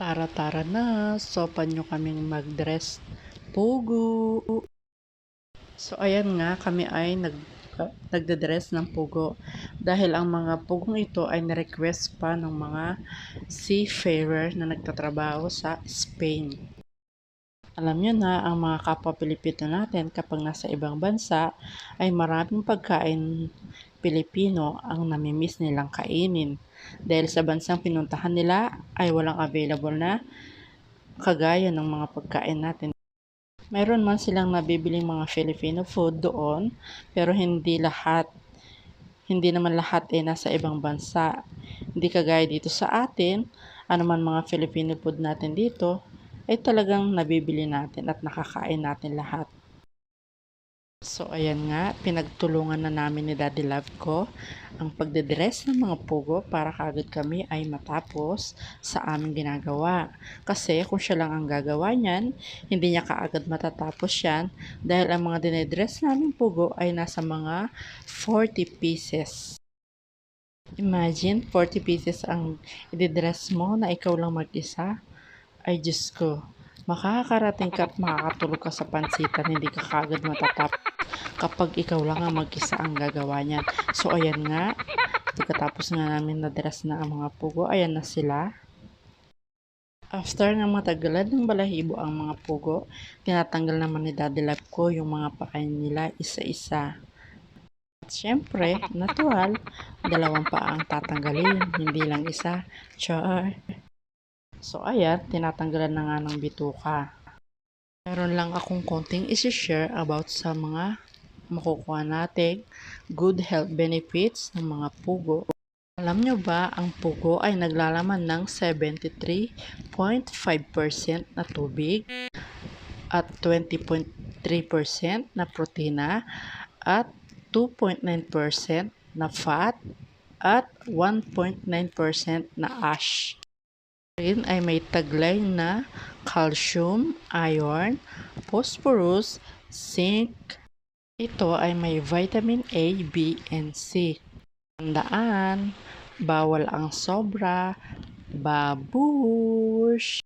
Tara-tara na, sopan nyo kaming mag-dress pugo. So ayan nga, kami ay nag nagde-dress ng pugo dahil ang mga pugong ito ay na-request pa ng mga seafarer na nagtatrabaho sa Spain. Alam nyo na, ang mga kapwa Pilipino natin kapag nasa ibang bansa ay maraming pagkain Pilipino ang namimiss nilang kainin. Dahil sa bansang pinuntahan nila ay walang available na kagaya ng mga pagkain natin. Meron man silang nabibiling mga Filipino food doon, pero hindi lahat. Hindi naman lahat ay nasa ibang bansa. Hindi kagaya dito sa atin, ano man mga Filipino food natin dito, ay talagang nabibili natin at nakakain natin lahat. So ayan nga, pinagtulungan na namin ni Daddy Love ko ang pagdedress ng mga pugo para kagad kami ay matapos sa aming ginagawa. Kasi kung siya lang ang gagawa niyan, hindi niya kaagad matatapos yan dahil ang mga dinedress namin pugo ay nasa mga 40 pieces. Imagine, 40 pieces ang ididress mo na ikaw lang mag-isa. Ay, Diyos ko, makakarating ka at makakatulog ka sa pansitan, hindi ka kagad matatap kapag ikaw lang ang mag-isa ang gagawa niyan. So, ayan nga, pagkatapos nga namin na-dress na ang mga pugo, ayan na sila. After ng matagalan ng balahibo ang mga pugo, tinatanggal naman ni Daddy Love ko yung mga pakain nila isa-isa. At syempre, natural, dalawang pa ang tatanggalin, hindi lang isa. Char. So ayan, tinatanggalan na nga ng bituka. Meron lang akong konting isi-share about sa mga makukuha nating good health benefits ng mga pugo. Alam nyo ba, ang pugo ay naglalaman ng 73.5% na tubig at 20.3% na protina at 2.9% na fat at 1.9% na ash rin ay may taglay na calcium, iron, phosphorus, zinc. Ito ay may vitamin A, B, and C. Tandaan, bawal ang sobra, babush!